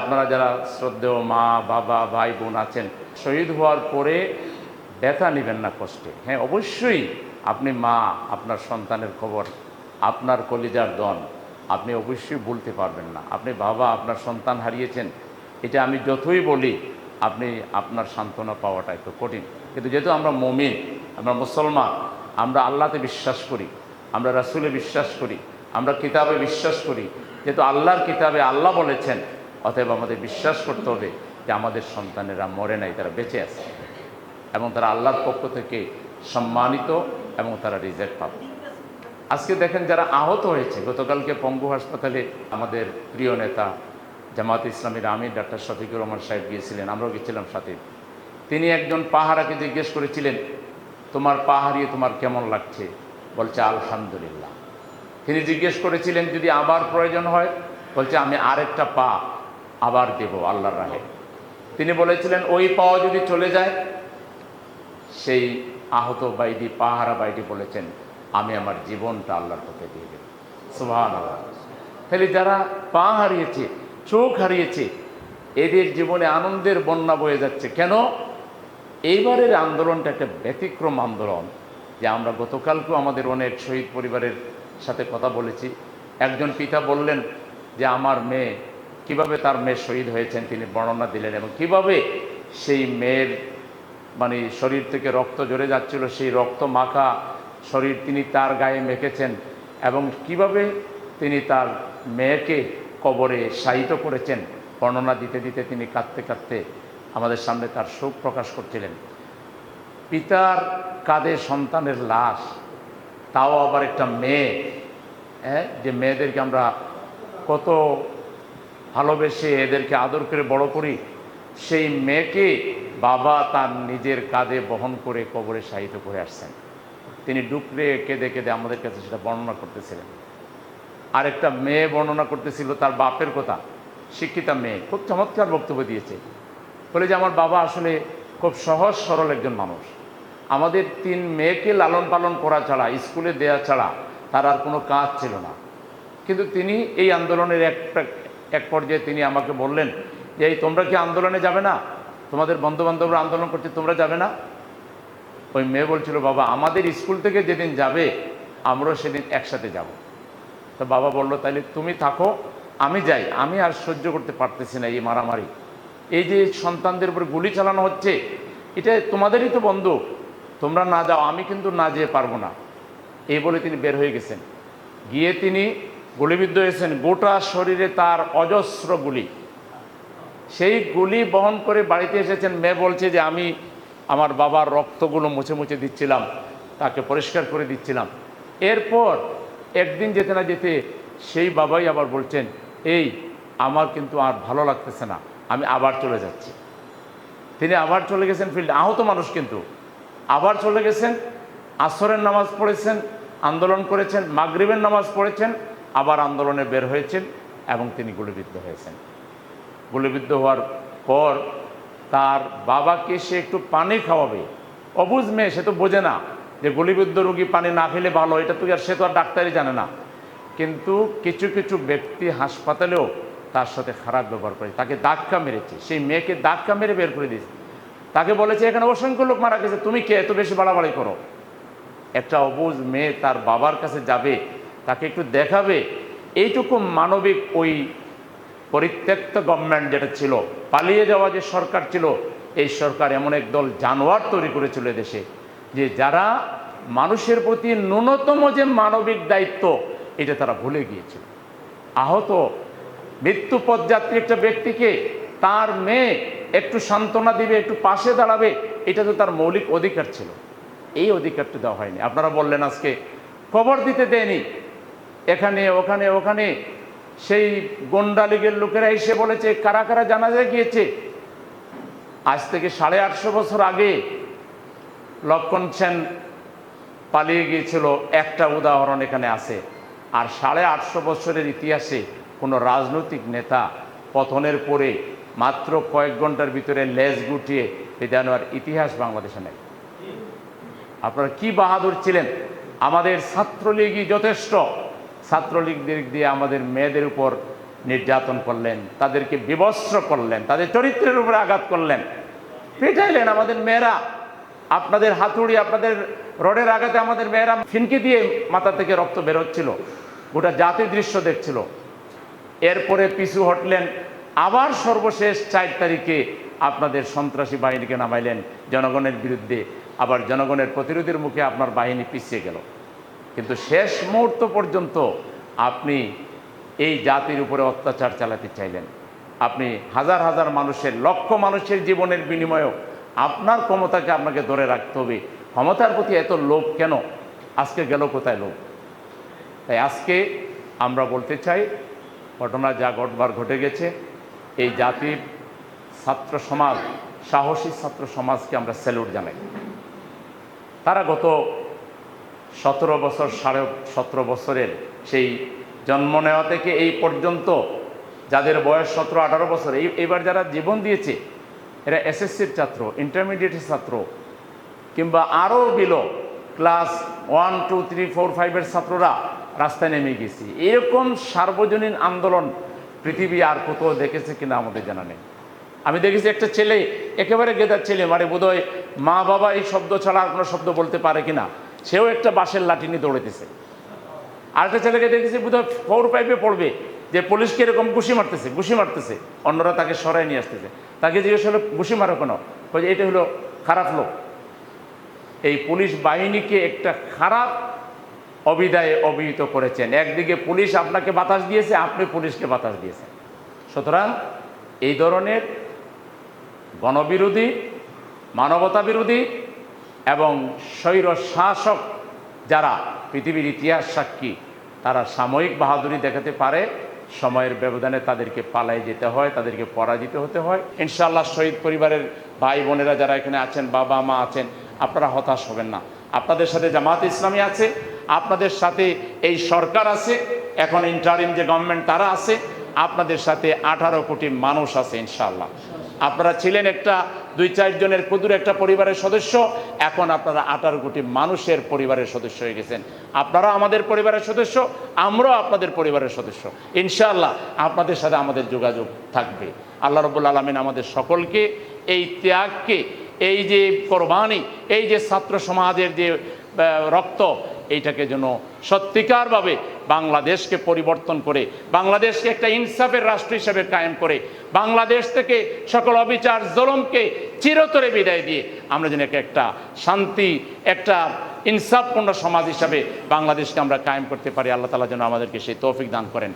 আপনারা যারা শ্রদ্ধেয় মা, বাবা, ভাই, বোন আছেন, শহীদ হওয়ার পরে ব্যথা নেবেন না কষ্টে। হ্যাঁ অবশ্যই আপনি মা, আপনার সন্তানের খবর, আপনার কলিজার দন, আপনি অবশ্যই বলতে পারবেন না। আপনি বাবা, আপনার সন্তান হারিয়েছেন, এটা আমি যতই বলি, আপনি আপনার সান্ত্বনা পাওয়াটা একটু কঠিন। কিন্তু যেহেতু আমরা মমিন, আমরা মুসলমান, আমরা আল্লাহতে বিশ্বাস করি, আমরা রাসুলে বিশ্বাস করি, আমরা কিতাবে বিশ্বাস করি, যেহেতু আল্লাহর কিতাবে আল্লাহ বলেছেন অতএব আমাদের বিশ্বাস করতে হবে যে আমাদের সন্তানেরা মরে নাই, তারা বেঁচে আছে। এবং তারা আল্লাহর পক্ষ থেকে সম্মানিত এবং তারা রিজেক্ট পাবে। আজকে দেখেন যারা আহত হয়েছে, গতকালকে পঙ্গু হাসপাতালে আমাদের প্রিয় নেতা জামাত ইসলামীর আমির ডাক্তার শফিকুর রহমান সাহেব গিয়েছিলেন, আমরাও গেছিলাম সাথে। তিনি একজন পাহারাকে জিজ্ঞেস করেছিলেন, তোমার পা হারিয়ে তোমার কেমন লাগছে? বলছে, আলহামদুলিল্লাহ। তিনি জিজ্ঞেস করেছিলেন, যদি আবার প্রয়োজন হয়? বলছে, আমি আরেকটা পা আবার দেব আল্লাহর রাহে। তিনি বলেছিলেন, ওই পাও যদি চলে যায়, সেই আহত বাইদি, পাহারা বাইদি বলেছেন, আমি আমার জীবনটা আল্লাহর পথে দিয়ে দেব। সুভান আল্লাহ তাহলে যারা পা হারিয়েছে, চোখ হারিয়েছে, এদের জীবনে আনন্দের বন্যা বয়ে যাচ্ছে। কেন? এইবারের আন্দোলনটা একটা ব্যতিক্রম আন্দোলন, যে আমরা গতকালকেও আমাদের অনেক শহীদ পরিবারের সাথে কথা বলেছি। একজন পিতা বললেন যে, আমার মেয়ে কীভাবে তার মেয়ে শহীদ হয়েছেন তিনি বর্ণনা দিলেন এবং কীভাবে সেই মেয়ের মানে শরীর থেকে রক্ত ঝরে যাচ্ছিল, সেই রক্ত মাখা শরীর তিনি তার গায়ে মেখেছেন এবং কীভাবে তিনি তার মেয়েকে কবরে শায়িত করেছেন, বর্ণনা দিতে দিতে তিনি কাঁদতে কাঁদতে আমাদের সামনে তার শোক প্রকাশ করছিলেন। পিতার কাঁধে সন্তানের লাশ, তাও আবার একটা মেয়ে হ্যাঁ যে মেয়েদেরকে আমরা কত ভালোবেসে এদেরকে আদর করে বড় করি। সেই মেয়েকে বাবা তার নিজের কাঁধে বহন করে কবরে শায়িত করে আসছেন। তিনি ডুকরে কেঁদে কেঁদে আমাদের কাছে সেটা বর্ণনা করতেছিলেন। আরেকটা মেয়ে বর্ণনা করতেছিল, তার বাপের কথা। শিক্ষিতা মেয়ে, খুব চমৎকার বক্তব্য দিয়েছে। বলে যে, আমার বাবা আসলে খুব সহজ, সরল একজন মানুষ। আমাদের তিন মেয়েকে লালন পালন করা ছাড়া, স্কুলে দেয়া ছাড়া তার আর কোনো কাজ ছিল না। কিন্তু তিনি এই আন্দোলনের একটা এক পর্যায়ে তিনি আমাকে বললেন যে, এই, তোমরা কি আন্দোলনে যাবে না? তোমাদের বন্ধুবান্ধবরা আন্দোলন করছে, তোমরা যাবে না? ওই মেয়ে বলছিল, বাবা, আমাদের স্কুল থেকে যেদিন যাবে, আমরাও সেদিন একসাথে যাব। তো বাবা বলল তাহলে তুমি থাকো, আমি যাই। আমি আর সহ্য করতে পারতেছি না এই মারামারি। এই যে সন্তানদের উপর গুলি চালানো হচ্ছে, এটা তোমাদেরই তো বন্ধু। তোমরা না যাও, আমি কিন্তু না যেয়ে পারব না। এই বলে তিনি বের হয়ে গেছেন। গিয়ে তিনি গুলিবিদ্ধ হয়েছেন। গোটা শরীরে তার অজস্র গুলি। সেই গুলি বহন করে বাড়িতে এসেছেন। মেয়ে বলছে যে, আমি আমার বাবার রক্তগুলো মুছে মুছে দিচ্ছিলাম। তাকে পরিষ্কার করে দিচ্ছিলাম। এরপর একদিন যেতে না যেতে সেই বাবাই আবার বলছেন, এই, আমার কিন্তু আর ভালো লাগতেছে না। আমি আবার চলে যাচ্ছি। তিনি আবার চলে গেছেন ফিল্ডে। আহত মানুষ কিন্তু। আবার চলে গেছেন, আসরের নামাজ পড়েছেন, আন্দোলন করেছেন, মাগরিবের নামাজ পড়েছেন আবার আন্দোলনে বের হয়েছেন এবং তিনি গুলিবিদ্ধ হয়েছেন। গুলিবিদ্ধ হওয়ার পর তার বাবাকে সে একটু পানি খাওয়াবে। অবুজ মেয়ে, সে তো বোঝে না যে গুলিবিদ্ধ রুগী পানি না খেলে ভালো, এটা তো আর সে তো আর ডাক্তারই জানে না। কিন্তু কিছু কিছু ব্যক্তি হাসপাতালেও তার সাথে খারাপ ব্যবহার করে, তাকে ধাক্কা মেরেছে। সেই মেয়েকে ধাক্কা মেরে বের করে দিয়েছে। তাকে বলেছে, এখানে অসংখ্য লোক মারা গেছে, তুমি কে? এত বেশি বাড়াবাড়ি করো। একটা অবুজ মেয়ে তার বাবার কাছে যাবে তাকে একটু দেখাবে। এইটুকু মানবিক ওই পরিত্যক্ত গভর্নমেন্ট যেটা ছিল, পালিয়ে যাওয়া যে সরকার ছিল, এই সরকার এমন একদল জানোয়ার তৈরি করেছিল দেশে, যে যারা মানুষের প্রতি ন্যূনতম যে মানবিক দায়িত্ব, এটা তারা ভুলে গিয়েছিল। আহত মৃত্যু পথযাত্রী একটা ব্যক্তিকে তার মেয়ে একটু সান্ত্বনা দিবে, একটু পাশে দাঁড়াবে, এটা তো তার মৌলিক অধিকার ছিল। এই অধিকারটা দেওয়া হয়নি। আপনারা বললেন আজকে খবর দিতে দেয়নি এখানে, ওখানে ওখানে। সেই গন্ডা লীগের লোকেরা এসে বলেছে, কারা কারা জানাজা গিয়েছে? আজ থেকে সাড়ে আটশো বছর আগে লক্ষণ সেন পালিয়ে গিয়েছিল। একটা উদাহরণ এখানে আছে। আর সাড়ে আটশো বছরের ইতিহাসে কোনো রাজনৈতিক নেতা পতনের পরে মাত্র কয়েক ঘণ্টার ভিতরে লেজ গুটিয়ে নেওয়ার ইতিহাস বাংলাদেশে নেই। আপনারা কি বাহাদুর ছিলেন? আমাদের ছাত্রলীগই যথেষ্ট। ছাত্রলীগ দিক দিয়ে আমাদের মেয়েদের উপর নির্যাতন করলেন, তাদেরকে বিবস্ত্র করলেন, তাদের চরিত্রের উপরে আঘাত করলেন। পেটাইলেন আমাদের মেয়েরা। আপনাদের হাতুড়ি, আপনাদের রডের আঘাতে আমাদের মেয়েরা ফিনকি দিয়ে মাথা থেকে রক্ত বেরোচ্ছিল গোটা জাতির দৃশ্য দেখছিল। এরপরে পিছু হটলেন, আবার সর্বশেষ চার তারিখে আপনাদের সন্ত্রাসী বাহিনীকে নামাইলেন। জনগণের বিরুদ্ধে, আবার জনগণের প্রতিরোধের মুখে আপনার বাহিনী পিছিয়ে গেল। কিন্তু শেষ মুহূর্ত পর্যন্ত আপনি এই জাতির উপরে অত্যাচার চালাতে চাইলেন। আপনি হাজার হাজার মানুষের, লক্ষ মানুষের জীবনের বিনিময়েও আপনার ক্ষমতাকে আপনাকে ধরে রাখতে হবে। ক্ষমতার প্রতি এত লোভ কেন? আজকে গেল কোথায় লোভ? তাই আজকে আমরা বলতে চাই, ঘটনা যা ঘটবার ঘটে গেছে, এই জাতির ছাত্র সমাজ, সাহসী ছাত্র সমাজকে আমরা স্যালুট জানাই। তারা গত সতেরো বছর, সাড়ে সতেরো বছরের সেই জন্ম নেওয়া থেকে এই পর্যন্ত যাদের বয়স সতেরো, আঠারো বছর, এই, এবার যারা জীবন দিয়েছে, এরা এসএসসির ছাত্র ইন্টারমিডিয়েটের ছাত্র, কিংবা আরও below class one two three four ফাইভের ছাত্ররা রাস্তায় নেমে গেছি। এরকম সার্বজনীন আন্দোলন পৃথিবী আর কোথাও দেখেছে কিনা আমাদের জানা নেই। আমি দেখেছি একটা ছেলে, একেবারে গেদার ছেলে মানে বোধহয় মা বাবা এই শব্দ ছাড়া আর কোনো শব্দ বলতে পারে কিনা। সেও একটা বাঁশের লাঠি নিয়ে দৌড়েতেছে আরেকটা ছেলেকে দেখেছি বোধহয় ফোর পাইপে পড়বে, যে পুলিশকে এরকম ঘুষি মারতেছে ঘুষি মারতেছে। অন্যরা তাকে সরাই নিয়ে আসতেছে। তাকে জিজ্ঞেস হলো, ঘুষি মারো কেন? এটা হলো খারাপ লোক। এই পুলিশ বাহিনীকে একটা খারাপ অবিদায়ে অভিহিত করেছেন। একদিকে পুলিশ আপনাকে বাতাস দিয়েছে, আপনি পুলিশকে বাতাস দিয়েছেন। সুতরাং এই ধরনের গণবিরোধী মানবতা বিরোধী এবং স্বৈর শাসক যারা পৃথিবীর ইতিহাস সাক্ষী, তারা সাময়িক বাহাদুরি দেখাতে পারে, সময়ের ব্যবধানে তাদেরকে পালাই যেতে হয়, তাদেরকে পরাজিত হতে হয়। ইনশাআল্লাহ শহীদ পরিবারের ভাই বোনেরা যারা এখানে আছেন, বাবা মা আছেন, আপনারা হতাশ হবেন না। আপনাদের সাথে জামাত ইসলামী আছে, আপনাদের সাথে এই সরকার আছে, এখন ইন্টারিম যে গভর্নমেন্ট তারা আছে, আপনাদের সাথে আঠারো কোটি মানুষ আছে ইনশাআল্লাহ। আপনারা ছিলেন একটা দুই চারজনের ক্ষুদ্র একটা পরিবারের সদস্য, এখন আপনারা আঠারো কোটি মানুষের পরিবারের সদস্য হয়ে গেছেন। আপনারা আমাদের পরিবারের সদস্য, আমরাও আপনাদের পরিবারের সদস্য। ইনশাআল্লাহ আপনাদের সাথে আমাদের যোগাযোগ থাকবে। আল্লাহ রবুল আলমিন আমাদের সকলকে এই ত্যাগকে, এই যে কোরবানি, এই যে ছাত্র সমাজের যে রক্ত, এইটাকে যেন সত্যিকারভাবে বাংলাদেশকে পরিবর্তন করে, বাংলাদেশকে একটা ইনসাফের রাষ্ট্র হিসেবে কায়েম করে, বাংলাদেশ থেকে সকল অবিচার, জলমকে চিরতরে বিদায় দিয়ে আমরা যেন একটা শান্তি, একটা ইনসাফপূর্ণ সমাজ হিসাবে বাংলাদেশকে আমরা কায়েম করতে পারি। আল্লাহ তালা যেন আমাদেরকে সেই তৌফিক দান করেন।